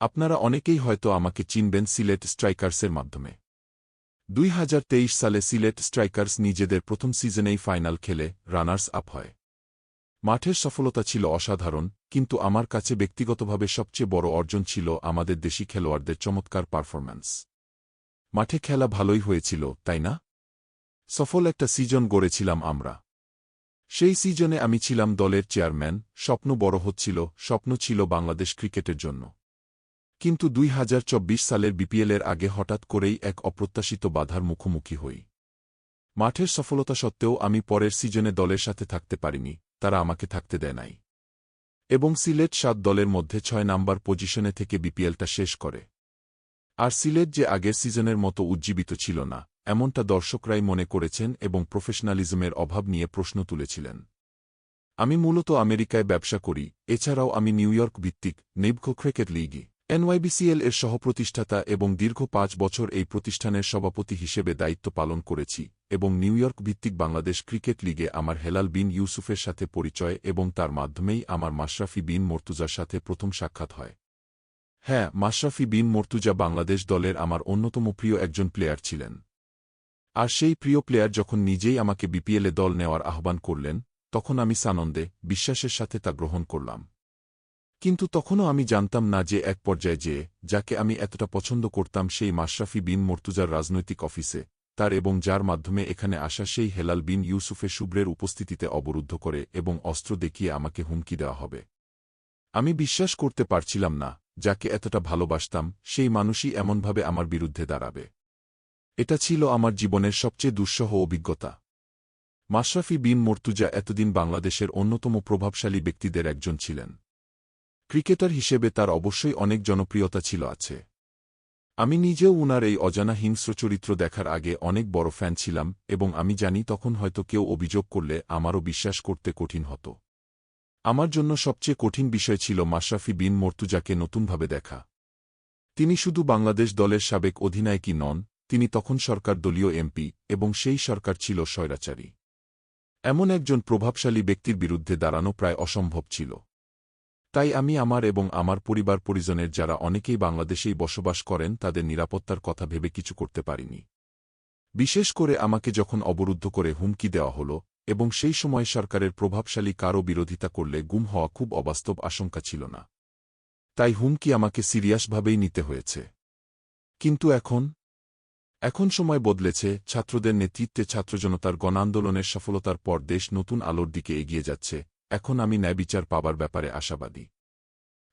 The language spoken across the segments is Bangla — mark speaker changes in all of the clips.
Speaker 1: আপনারা অনেকেই হয়তো আমাকে চিনবেন সিলেট স্ট্রাইকার্সের মাধ্যমে। দুই হাজার তেইশ সালে সিলেট স্ট্রাইকার্স নিজেদের প্রথম সিজনেই ফাইনাল খেলে রানার্স আপ হয়। মাঠের সফলতা ছিল অসাধারণ, কিন্তু আমার কাছে ব্যক্তিগতভাবে সবচেয়ে বড় অর্জন ছিল আমাদের দেশি খেলোয়াড়দের চমৎকার পারফরম্যান্স। মাঠে খেলা ভালোই হয়েছিল, তাই না? সফল একটা সিজন গড়েছিলাম আমরা। সেই সিজনে আমি ছিলাম দলের চেয়ারম্যান, স্বপ্ন বড় হচ্ছিল, স্বপ্ন ছিল বাংলাদেশ ক্রিকেটের জন্য। কিন্তু দুই হাজার চব্বিশ সালের বিপিএলের আগে হঠাৎ করেই এক অপ্রত্যাশিত বাধার মুখোমুখি হই। মাঠের সফলতা সত্ত্বেও আমি পরের সিজনে দলের সাথে থাকতে পারিনি, তারা আমাকে থাকতে দেয় নাই। এবং সিলেট সাত দলের মধ্যে ছয় নাম্বার পজিশনে থেকে বিপিএলটা শেষ করে। আর সিলেট যে আগের সিজনের মতো উজ্জীবিত ছিল না, এমনটা দর্শকরাই মনে করেছেন এবং প্রফেশনালিজমের অভাব নিয়ে প্রশ্ন তুলেছিলেন। আমি মূলত আমেরিকায় ব্যবসা করি, এছাড়াও আমি নিউ ইয়র্ক ভিত্তিক নেবখো ক্রিকেট লিগই। এনওয়াইবিসিএল এর সহপ্রতিষ্ঠাতা এবং দীর্ঘ পাঁচ বছর এই প্রতিষ্ঠানের সভাপতি হিসেবে দায়িত্ব পালন করেছি এবং নিউ ইয়র্ক ভিত্তিক বাংলাদেশ ক্রিকেট লিগে আমার হেলাল বিন ইউসুফের সাথে পরিচয় এবং তার মাধ্যমেই আমার মাশরাফি বিন মর্তুজার সাথে প্রথম সাক্ষাৎ হয়। হ্যাঁ মাশরাফি বিন মর্তুজা বাংলাদেশ দলের আমার অন্যতম প্রিয় একজন প্লেয়ার ছিলেন। আর সেই প্রিয় প্লেয়ার যখন নিজেই আমাকে বিপিএলে দল নেওয়ার আহ্বান করলেন, তখন আমি সানন্দে, বিশ্বাসের সাথে তা গ্রহণ করলাম। কিন্তু তখনও আমি জানতাম না যে এক পর্যায়ে যে, যাকে আমি এতটা পছন্দ করতাম সেই মাশরাফি বিন মর্তুজার রাজনৈতিক অফিসে, তার এবং যার মাধ্যমে এখানে আসা সেই হেলাল বিন ইউসুফে শুভ্রের উপস্থিতিতে অবরুদ্ধ করে এবং অস্ত্র দেখিয়ে আমাকে হুমকি দেওয়া হবে। আমি বিশ্বাস করতে পারছিলাম না, যাকে এতটা ভালোবাসতাম, সেই মানুষই এমনভাবে আমার বিরুদ্ধে দাঁড়াবে। এটা ছিল আমার জীবনের সবচেয়ে দুঃসহ অভিজ্ঞতা। মাশরাফি বিন মর্তুজা এতদিন বাংলাদেশের অন্যতম প্রভাবশালী ব্যক্তিদের একজন ছিলেন। ক্রিকেটার হিসেবে তার অবশ্যই অনেক জনপ্রিয়তা ছিল আছে। আমি নিজেও উনার এই অজানা হিংস্র চরিত্র দেখার আগে অনেক বড় ফ্যান ছিলাম, এবং আমি জানি তখন হয়তো কেউ অভিযোগ করলে আমারও বিশ্বাস করতে কঠিন হতো। আমার জন্য সবচেয়ে কঠিন বিষয় ছিল মাশরাফি বিন মর্তুজাকে নতুনভাবে দেখা। তিনি শুধু বাংলাদেশ দলের সাবেক অধিনায়কই নন, তিনি তখন সরকার দলীয় এমপি, এবং সেই সরকার ছিল স্বৈরাচারী। এমন একজন প্রভাবশালী ব্যক্তির বিরুদ্ধে দাঁড়ানো প্রায় অসম্ভব ছিল। তাই আমি আমার এবং আমার পরিবার পরিজনের যারা অনেকেই বাংলাদেশেই বসবাস করেন তাদের নিরাপত্তার কথা ভেবে কিছু করতে পারিনি। বিশেষ করে আমাকে যখন অবরুদ্ধ করে হুমকি দেওয়া হল এবং সেই সময় সরকারের প্রভাবশালী কারও বিরোধিতা করলে গুম হওয়া খুব অবাস্তব আশঙ্কা ছিল না। তাই হুমকি আমাকে সিরিয়াসভাবেই নিতে হয়েছে। কিন্তু এখন? এখন সময় বদলেছে, ছাত্রদের নেতৃত্বে ছাত্রজনতার গণ আন্দোলনের সফলতার পর দেশ নতুন আলোর দিকে এগিয়ে যাচ্ছে এখন আমি ন্যায়বিচার পাবার ব্যাপারে আশাবাদী।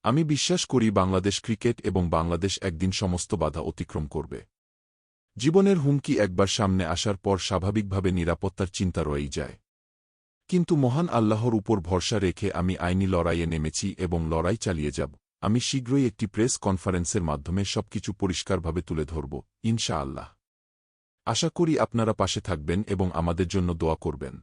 Speaker 1: আমি বিশ্বাস করি বাংলাদেশ ক্রিকেট এবং বাংলাদেশ একদিন সমস্ত বাধা অতিক্রম করবে। জীবনের হুমকি একবার সামনে আসার পর স্বাভাবিকভাবে নিরাপত্তার চিন্তা রয়েই যায়। কিন্তু মহান আল্লাহর উপর ভরসা রেখে আমি আইনি লড়াইয়ে নেমেছি এবং লড়াই চালিয়ে যাব। আমি শীঘ্রই একটি প্রেস কনফারেন্সের মাধ্যমে সবকিছু পরিষ্কারভাবে তুলে ধরব ইনশা আল্লাহ আশা করি আপনারা পাশে থাকবেন এবং আমাদের জন্য দোয়া করবেন।